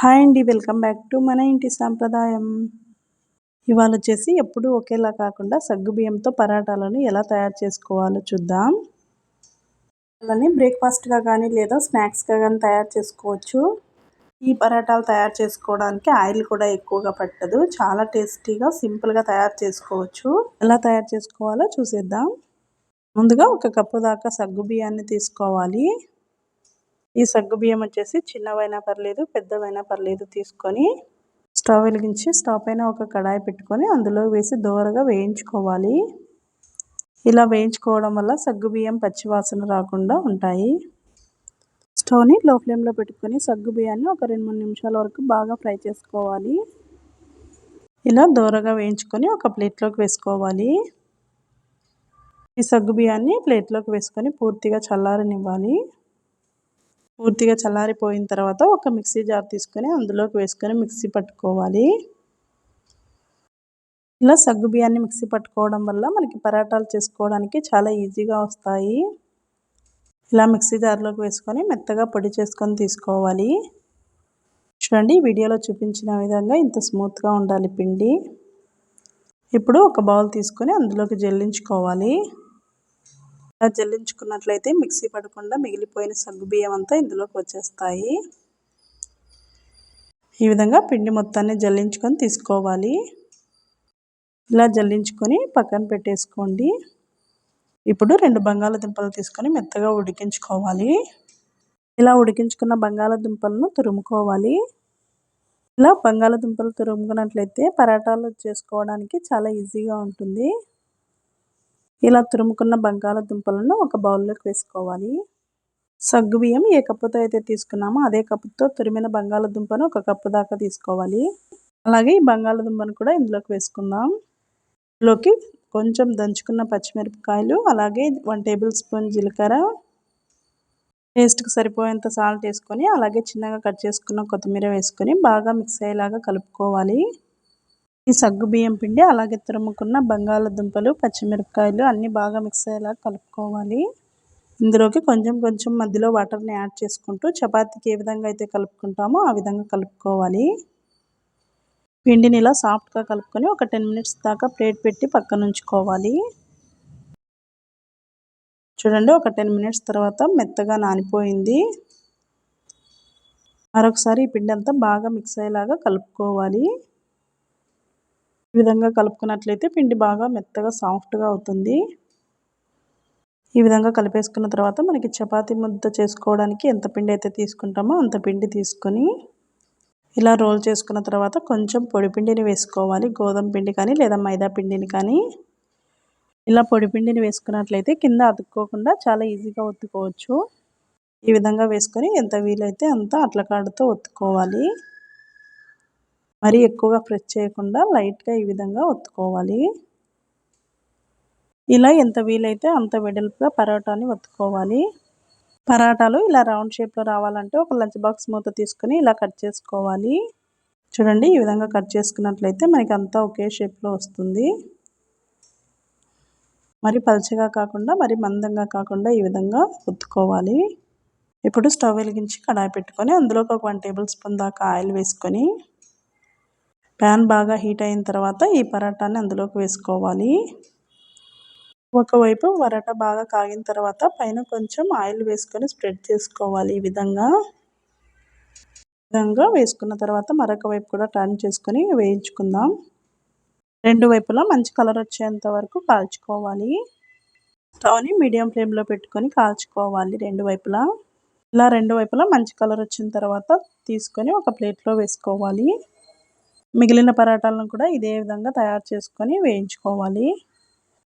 Hi అండి welcome back to మన ఇంటి సాంప్రదాయం. ఇవాళ వచ్చేసి ఎప్పుడూ ఒకేలా కాకుండా సగ్గు బియ్యంతో పరాటాలను ఎలా తయారు చేసుకోవాలో చూద్దాం. అలానే బ్రేక్ఫాస్ట్గా కానీ లేదా స్నాక్స్గా కానీ తయారు చేసుకోవచ్చు. ఈ పరాటాలు తయారు చేసుకోవడానికి ఆయిల్ కూడా ఎక్కువగా పట్టదు. చాలా టేస్టీగా సింపుల్గా తయారు చేసుకోవచ్చు. ఎలా తయారు చేసుకోవాలో చూసేద్దాం. ముందుగా ఒక కప్పు దాకా సగ్గు బియ్యాన్ని తీసుకోవాలి. ఈ సగ్గు బియ్యం వచ్చేసి చిన్నవైనా పర్లేదు పెద్దవైనా పర్లేదు తీసుకొని స్టవ్ వెలిగించి స్టవ్ పైన ఒక కడాయి పెట్టుకొని అందులో వేసి దోరగా వేయించుకోవాలి. ఇలా వేయించుకోవడం వల్ల సగ్గు బియ్యం పచ్చివాసన రాకుండా ఉంటాయి. స్టవ్ని లో ఫ్లేమ్లో పెట్టుకొని సగ్గు బియ్యాన్ని ఒక రెండు మూడు నిమిషాల వరకు బాగా ఫ్రై చేసుకోవాలి. ఇలా దోరగా వేయించుకొని ఒక ప్లేట్లోకి వేసుకోవాలి. ఈ సగ్గు బియ్యాన్ని ప్లేట్లోకి వేసుకొని పూర్తిగా చల్లారనివ్వాలి. పూర్తిగా చల్లారిపోయిన తర్వాత ఒక మిక్సీ జార్ తీసుకొని అందులోకి వేసుకొని మిక్సీ పట్టుకోవాలి. ఇలా సగ్గు బియ్యాన్ని మిక్సీ పట్టుకోవడం వల్ల మనకి పరాటాలు చేసుకోవడానికి చాలా ఈజీగా వస్తాయి. ఇలా మిక్సీ జార్లోకి వేసుకొని మెత్తగా పొడి చేసుకొని తీసుకోవాలి. చూడండి వీడియోలో చూపించిన విధంగా ఇంత స్మూత్గా ఉండాలి పిండి. ఇప్పుడు ఒక బౌల్ తీసుకొని అందులోకి జల్లించుకోవాలి. ఇలా జల్లించుకున్నట్లయితే మిక్సీ పడకుండా మిగిలిపోయిన సగ్గు బియ్యం అంతా ఇందులోకి వచ్చేస్తాయి. ఈ విధంగా పిండి మొత్తాన్ని జల్లించుకొని తీసుకోవాలి. ఇలా జల్లించుకొని పక్కన పెట్టేసుకోండి. ఇప్పుడు రెండు బంగాళదుంపలు తీసుకొని మెత్తగా ఉడికించుకోవాలి. ఇలా ఉడికించుకున్న బంగాళదుంపలను తురుముకోవాలి. ఇలా బంగాళదుంపలు తురుముకున్నట్లయితే పరాటాలు చేసుకోవడానికి చాలా ఈజీగా ఉంటుంది. ఇలా తురుముకున్న బంగాళదుంపలను ఒక బౌల్లోకి వేసుకోవాలి. సగ్గు బియ్యం ఏ కప్పుతో అయితే తీసుకున్నామో అదే కప్పుతో తురిమిన బంగాళదుంపను ఒక కప్పు దాకా తీసుకోవాలి. అలాగే ఈ బంగాళదుంపను కూడా ఇందులోకి వేసుకుందాం. ఇందులోకి కొంచెం దంచుకున్న పచ్చిమిరపకాయలు అలాగే వన్ టేబుల్ స్పూన్ జీలకర్ర టేస్ట్కి సరిపోయేంత సాల్ట్ వేసుకొని అలాగే చిన్నగా కట్ చేసుకున్న కొత్తిమీర వేసుకొని బాగా మిక్స్ అయ్యేలాగా కలుపుకోవాలి. ఈ సగ్గు బియ్యం పిండి అలాగే తురుముకున్న బంగాళదుంపలు పచ్చిమిరపకాయలు అన్నీ బాగా మిక్స్ అయ్యేలా కలుపుకోవాలి. ఇందులోకి కొంచెం కొంచెం మధ్యలో వాటర్ని యాడ్ చేసుకుంటూ చపాతీకి ఏ విధంగా అయితే కలుపుకుంటామో ఆ విధంగా కలుపుకోవాలి. పిండిని ఇలా సాఫ్ట్గా కలుపుకొని ఒక టెన్ మినిట్స్ దాకా ప్లేట్ పెట్టి పక్కన ఉంచుకోవాలి. చూడండి ఒక టెన్ మినిట్స్ తర్వాత మెత్తగా నానిపోయింది. మరొకసారి ఈ పిండి అంతా బాగా మిక్స్ అయ్యేలాగా కలుపుకోవాలి. ఈ విధంగా కలుపుకున్నట్లయితే పిండి బాగా మెత్తగా సాఫ్ట్గా అవుతుంది. ఈ విధంగా కలిపేసుకున్న తర్వాత మనకి చపాతీ ముద్ద చేసుకోవడానికి ఎంత పిండి అయితే తీసుకుంటామో అంత పిండి తీసుకొని ఇలా రోల్ చేసుకున్న తర్వాత కొంచెం పొడి పిండిని వేసుకోవాలి. గోధుమ పిండి కానీ లేదా మైదా పిండిని కానీ. ఇలా పొడి పిండిని వేసుకున్నట్లయితే కింద అతుక్కోకుండా చాలా ఈజీగా ఒత్తుకోవచ్చు. ఈ విధంగా వేసుకొని ఎంత వీలైతే అంత అట్లకాడుతో ఒత్తుకోవాలి. మరీ ఎక్కువగా ప్రెస్ చేయకుండా లైట్గా ఈ విధంగా ఒత్తుకోవాలి. ఇలా ఎంత వీలైతే అంత వెడల్పుగా పరోటాని ఒత్తుకోవాలి. పరాటాలు ఇలా రౌండ్ షేప్లో రావాలంటే ఒక లంచ్ బాక్స్ మూత తీసుకొని ఇలా కట్ చేసుకోవాలి. చూడండి ఈ విధంగా కట్ చేసుకున్నట్లయితే మనకి అంతా ఒకే షేప్లో వస్తుంది. మరి పలచగా కాకుండా మరి మందంగా కాకుండా ఈ విధంగా ఒత్తుకోవాలి. ఇప్పుడు స్టవ్ వెలిగించి కడాయి పెట్టుకొని అందులోకి ఒక వన్ టేబుల్ స్పూన్ దాకా ఆయిల్ వేసుకొని ప్యాన్ బాగా హీట్ అయిన తర్వాత ఈ పరాటాని అందులోకి వేసుకోవాలి. ఒకవైపు పరాటా బాగా కాగిన తర్వాత పైన కొంచెం ఆయిల్ వేసుకొని స్ప్రెడ్ చేసుకోవాలి ఈ విధంగా. విధంగా వేసుకున్న తర్వాత మరొక వైపు కూడా టర్న్ చేసుకొని వేయించుకుందాం. రెండు వైపులా మంచి కలర్ వచ్చేంత వరకు కాల్చుకోవాలి. స్టవ్ని మీడియం ఫ్లేమ్లో పెట్టుకొని కాల్చుకోవాలి రెండు వైపులా. ఇలా రెండు వైపులా మంచి కలర్ వచ్చిన తర్వాత తీసుకొని ఒక ప్లేట్లో వేసుకోవాలి. మిగిలిన పరాటాలను కూడా ఇదే విధంగా తయారు చేసుకొని వేయించుకోవాలి.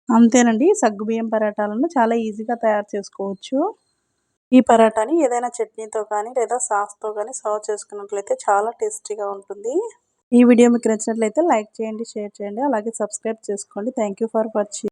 అంతేనండి సగ్గుబియ్యం పరాటాలను చాలా ఈజీగా తయారు చేసుకోవచ్చు. ఈ పరాటాని ఏదైనా చట్నీతో కానీ లేదా సాస్తో కానీ సర్వ్ చేసుకున్నట్లయితే చాలా టేస్టీగా ఉంటుంది. ఈ వీడియో మీకు నచ్చినట్లయితే లైక్ చేయండి షేర్ చేయండి అలాగే సబ్స్క్రైబ్ చేసుకోండి. Thank for watching.